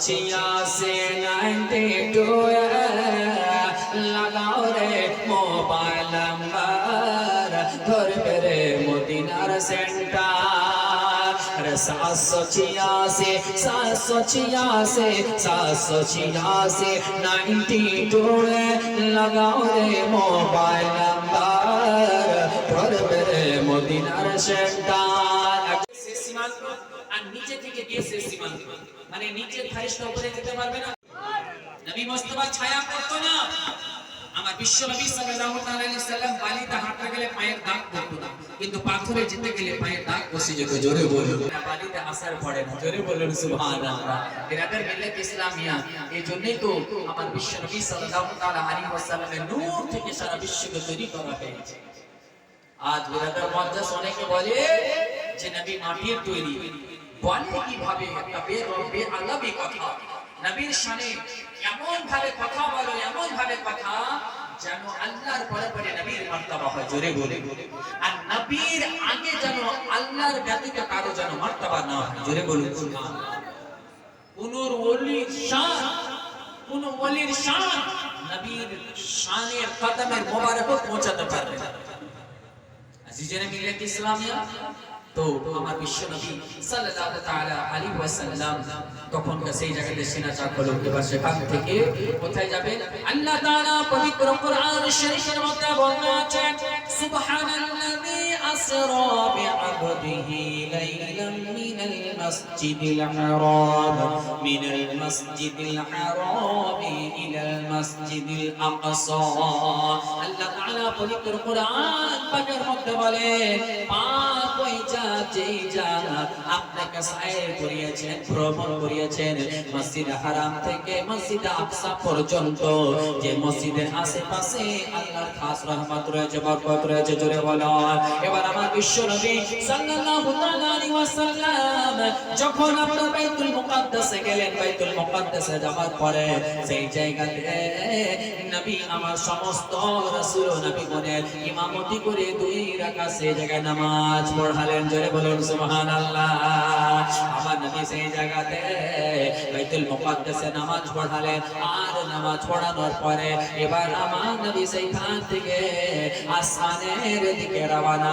छियासी ninety two लगाओ रे मोबाइल नंबर घर पे मोदीनार सेंटर सात सौ छियासी सात सौ छियासी सात सौ छियासी नाइन्टी टू लगाओ रे मोबाइल नंबर घर पे मोदीनार सेंटर আর নিচে থেকে গিয়ে শেষ সীমান্ত মানে নিচের খারিজটা উপরে যেতে পারবে না। নবী মোস্তফা ছায়া করতো না। আমার বিশ্ব নবী সাল্লাল্লাহু আলাইহি সাল্লাম বালিতে হাঁটতে গেলে পায়ের দাগ পড়তো না। কিন্তু পাথরে যেতে গেলে পায়ের দাগ বসে যেত। জোরে বলুন। বালিতে আসার পড়ে না, জোরে বলুন, সুবহানাল্লাহ। বিরাদার মিল্লাত ইসলামিয়া। এই জন্যই তো আমার বিশ্ব নবী সাল্লাল্লাহু তাআলা আলাইহি ওয়াসাল্লামের নূর থেকে সারা বিশ্বকে তৈরি করা হয়েছে। আজ বিরাদার মজ্জাস অনেকে বলে যে নবী মাটির তৈরি। বলে কীভাবে আলাবি কথা। নবীর শানে এমন ভাবে কথা বলো এমন ভাবে কথা যেন আল্লাহর পরে পরে নবীর মর্তবা হয়, জোরে বলে। আর নবীর আগে যেন আল্লাহর ব্যতীত কারও যেন মর্তবা না হয়, জোরে ওলির শান, কোন ওলির শান নবীর পৌঁছাতে পারবে ইসলামিয়া তো আমার বিশ্ব নবী সাল্লাল্লাহু তাআলা আলাইহি ওয়াসাল্লাম তখন সেই জায়গাতে সিনা চাক হলো এবার সেখান থেকে কোথায় যাবেন আল্লাহ তাআলা পবিত্র কোরআন শরীফের মধ্যে বলছেন সুবহানাল্লাযী আসরা বিআবদিহি লাইলাম মিনাল মাসজিদিল হারাম মিনাল মাসজিদিল হারাম ইলাল মাসজিদিল আকসা আল্লাহ তাআলা পবিত্র কোরআন পাকের মধ্যে বলেন পাক ওই জাত যেই জাত আপনাকে সায়ের করিয়েছেন, ভ্রমণ করিয়েছেন, মসজিদ হারাম থেকে মসজিদ আকসা পর্যন্ত, যে মসজিদের আশেপাশে আল্লাহর খাস রহমত রয়েছে, বরকত রয়েছে, জোরে বলো। এবার ইমামতি করে দুই রাকাত সেই জায়গায় নামাজ পড়ালেন। জোরে বলুন, সুবহানাল্লাহ। আমার নবী সেই জায়গাতে বাইতুল মুকাদ্দাসে নামাজ পড়ালেন। আর নামাজ পড়ানোর পরে এবার আমার নবী সেইখান থেকে আসমানের দিকে রওনা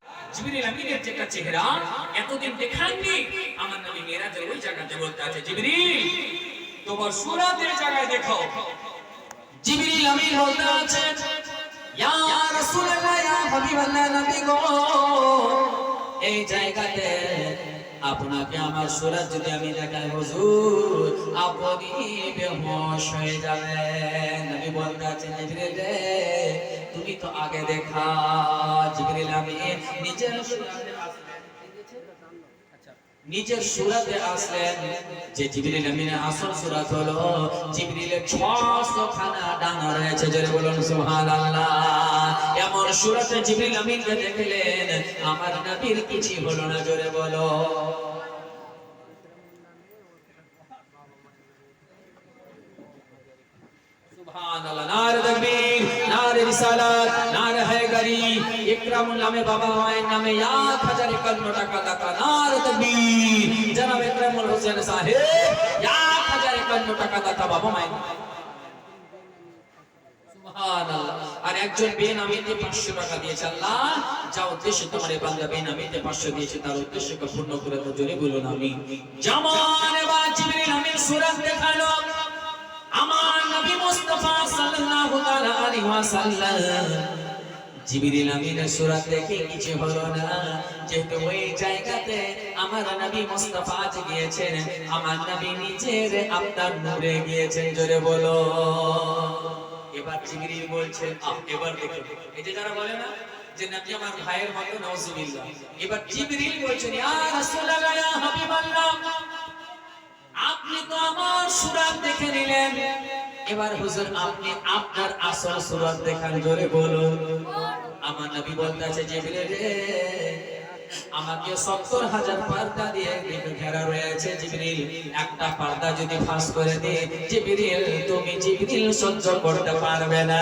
জিবরিল আমিনের যেটা চেহারা এতদিন দেখাননি, আমার নবী মেরাজের ওই জায়গাতে বলতে আছে, জিবরিল, তোমার সুরাতের জায়গায় দেখো। জিবরিল আমিন বলতে আছে, ইয়া রাসূলুল্লাহ, ইয়া হাবিবাল্লাহ নবী গো, এই জায়গাতে আপনাকে আমার সুরাত যদি আমি দেখাই, হুজুর, আপনি বেহুশ হয়ে যাবেন। নবী বলতে আছেন জিবরিল তুমি তো আগে দেখা। জিবরিল আমিন নিজের সুরাতে নিজের সুরাতে আসলেন যে জিবরিল আমিনের আসল সুরাত হলো জিবরিলের 600 খানা ডানা রয়েছে। জোরে বলুন সুবহানাল্লাহ। এমন সুরাতে জিবরিল আমিনকে দেখলেন আমার নবীর কিছু হলো না জোরে বলো। সুবহানাল্লাহ নারে রিসালাত নারে হায়দারি ইকরামুল নামে বাবা, মায়ের নামে এক হাজার একান্ন টাকা টাকা নারে তাকবীর। জনাব ইকরামুল হোসেন সাহেব এক হাজার একান্ন টাকা টাকা বাবা, মায়ের আর একজন বেনামিতে পাঁচশো টাকা দিয়েছে আল্লাহ, যা উদ্দেশ্যে তোমার বান্দা বেনামিতে পাঁচশো দিয়েছে, তার উদ্দেশ্যকে পূর্ণ করে তো জোরে বলুন আমি দেখাল। আমার জোরে বলো। এবার জিবরিল বলছেন এবার দেখো এই যে যারা বলে না যে নবী আমার ভাইয়ের মতো, নাউজুবিল্লাহ। এবার জিবরিল বলছেন আপনি তো আমার সুরাত দেখে নিলেন। এবার হুজুর, আপনি আপনার আসল সুরত দেখান, জোরে বলুন। আমার নবী বলতে আছে বিলে রে আমাকে সত্তর হাজার পর্দা দিয়ে ঘেরা রয়েছে জিবরিল। একটা পর্দা যদি ফাঁস করে দিয়ে জিবরিল, তুমি জিবরিল সহ্য করতে পারবে না।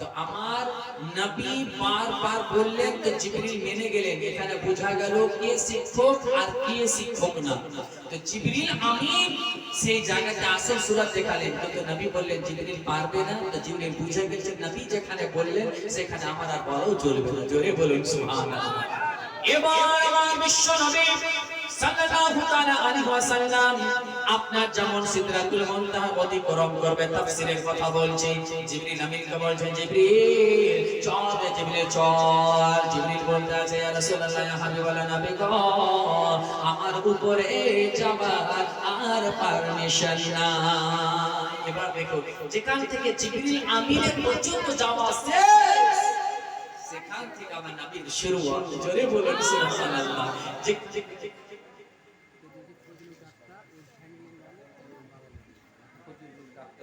তো আমার নবী বারবার বললেন তো জিবরিল মেনে গেলেন। এখানে বোঝা গেল কে শিক্ষক আর কে শিক্ষক না। তো জিবরিল আমিন সেই জায়গাতে আসল সুরাত দেখালেন। কিন্তু নবী বললেন, জিবরিল পারবে না। তো জিবরিল বুঝে গেছে নবী যেখানে বললেন, সেখানে আমার আর বড় চলবে না। জোরে বলুন, সুবহানাল্লাহ। এবার আমার বিশ্ব নবী সাল্লাল্লাহু তাআলা আলাইহি ওয়াসাল্লাম আপনার যেমন সিদরাতুল মুনতাহা অতিক্রম করবে, তাফসীরের কথা বলছি। জিবরিল আমিনকে বলছেন, জিবরিল, চল জিবরিল চল। জিবরিল বলতে আছে, ইয়া রাসূলুল্লাহ, ইয়া হাবিবাল্লাহ, নবী গো, আমার উপরে যাবার আর পারমিশন না এবার দেখো, যেখান থেকে জিবরিল আমিনের পর্যন্ত যাওয়া শেষ সেখান থেকে আমার নবীর শুরুয়াত। জোরে বলুন, সুবহানাল্লাহ। জিক জিক জিক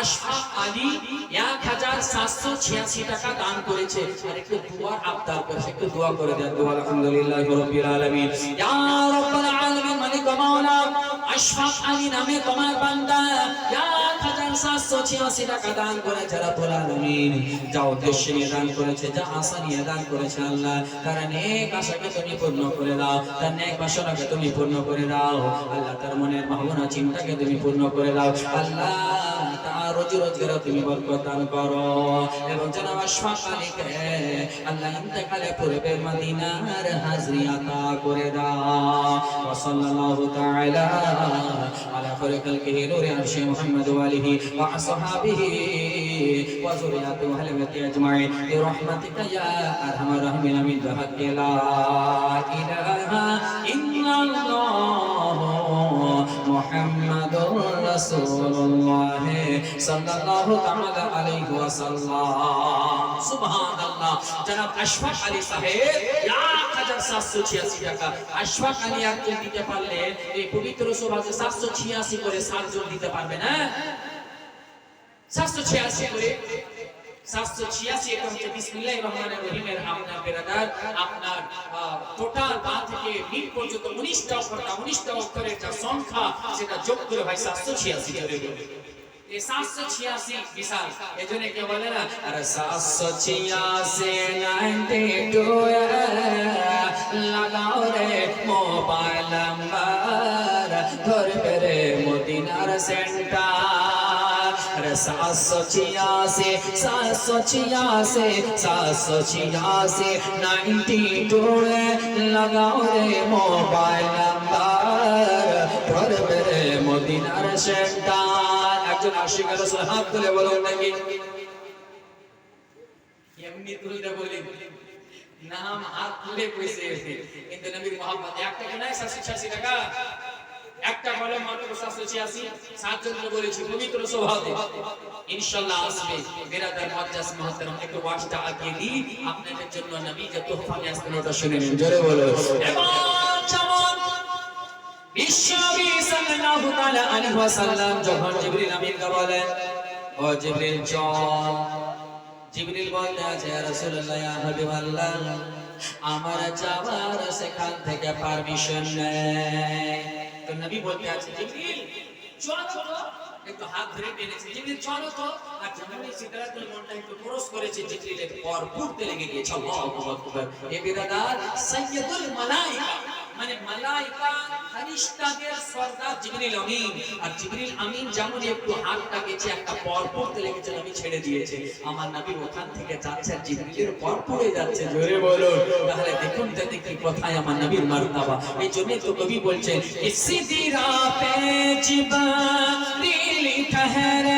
আশফাক আলী 1786 টাকা দান করেছে। আর একটু দোয়ার আবদার নামে তোমার বান্দা। 1786 টাকা দান করেছে রাব্বুল আলামিন, যা উদ্দেশ্য দান করেছে, যা আশা নিয়ে দান করেছে আল্লাহ, তার নেক আশাকে তুমি পূর্ণ করে দাও, তার নেক বাসনাকে তুমি পূর্ণ করে দাও, আল্লাহ তার মনের ভাবনা, চিন্তাকে তুমি পূর্ণ করে দাও, আল্লাহ তার রোজি রোজগার তুমি বরকত দান করো। এবং জনাব আশফাক আলীকে আল্লাহ ইন্তেকালে পূর্বে মদিনার হাজরি আতা করে দাও। সাল্লাল্লাহু তাআলা আলা খালকিহি নূরি আরশি মুহাম্মদ ওয়া আলিহি ওয়া আসহাবিহি ওয়া যুররিয়াতি ওয়া আহলি বাইতি আজমাইন বিরহমাতিকা ইয়া আরহামার রাহিমিন আমিন বিহাক্কি লা ইলাহা ইল্লাল্লাহ মুহাম্মাদুর রাসূলুল্লাহ সাল্লাল্লাহু তাআলা আলাইহি ওয়াসাল্লাম সুবহানাল্লাহ জনাব আশফাক আলী সাহেব 1786 টাকা। আশফাক আলী একজন দিতে পারলে এই পবিত্র সভাতে 786 করে সাতজন দিতে পারবে না? 786 করে। 786 এটা হচ্ছে বিসমিল্লাহির রহমানির রহিমের আপনার বেরাদার। আপনার টোটাল বা থেকে মিল পর্যন্ত 19টা অক্ষর 19টা অক্ষরের যা সংখ্যা, সেটা যোগ করে ভাই 786 করে দেবে এই 786 বিশাল। এজন্য কে বলে না, আরে 786 92 লাগাও রে মোবাইল নাম্বার ধরবে রে মদিনার সেন্টার আরে 786 786 786 92 লাগাও রে মোবাইল নাম্বার। ধরবে রে মদিনার সেন্টার। একজন আশিক রাসূল হাত তুলে বলি। নাম হাত তুলে কইছে। কিন্তু নবীর মোহাম্মদ এক টাকা নাই 786 টাকা। একটা কলম মাত্র 786 সাতজন তো বলেছি পবিত্র স্বভাবে ইনশাআল্লাহ আসবে বেরাদার মুআজ্জাজ মুহতারাম একটু ওয়াজটা আগিয়ে দিই। আপনাদের জন্য নবী যে তোহফা নিয়ে আসবেন ওটা শুনে নিন। জোরে বলো। বিশ্বনবী সাল্লাল্লাহু তাআলা আলাইহি ওয়াসাল্লাম যখন জিবরিল আমিনকে বলেন ও জিবরিল চল। জিবরিল বলতে আছে রাসূলুল্লাহ ইয়া হাবিবাল্লাহ আমার যাওয়ার সেখান থেকে পারমিশন নেই তো নবী বলতে আছে, জিবরিল, চলো তো। একটু হাত ধরে টেনেছে। জিবরিল, চলো তো। আর যখনই সিদরাতুল মুনতাহা একটু ক্রস করেছে, জিবরিলের পর ঘুরতে লেগে গিয়েছে। আল্লাহু আকবার। এ বিরাদার সাইয়্যিদুল মালাইকা। মানে মালাইকা ফেরেশতাদের সরদার জিবরিল আমিন। আর জিবরিল আমিন যেমন একটু হাতটা একটা লেগেছে আমি ছেড়ে দিয়েছে। আমার নবী ওখান থেকে যাচ্ছে আর জিবরিলের পর পড়ে যাচ্ছে। জোরে বলো তাহলে দেখুন যাতে কি কথায় আমার নবীর মারতাবা। এই জন্য তো কবি বলছেন জিবরিল ঠহরে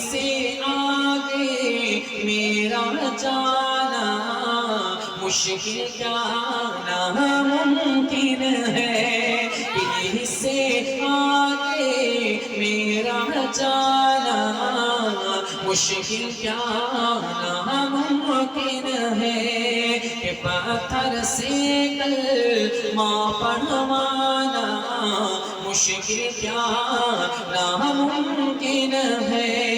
سے آگے میرا جانا مشکل کیا ناممکن ہے۔ یہ سے آگے میرا جانا مشکل کیا ممکن ہے۔ پتھر سے کل ماں پڑھوانا مشکل کیا ممکن ہے۔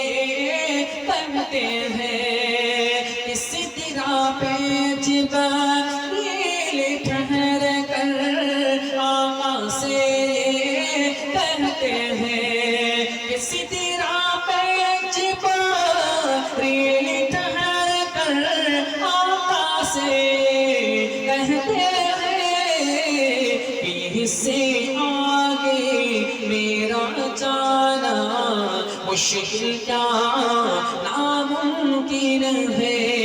कहते हैं कि इससे आगे मेरा जाना मुश्किल क्या नामुमकिन है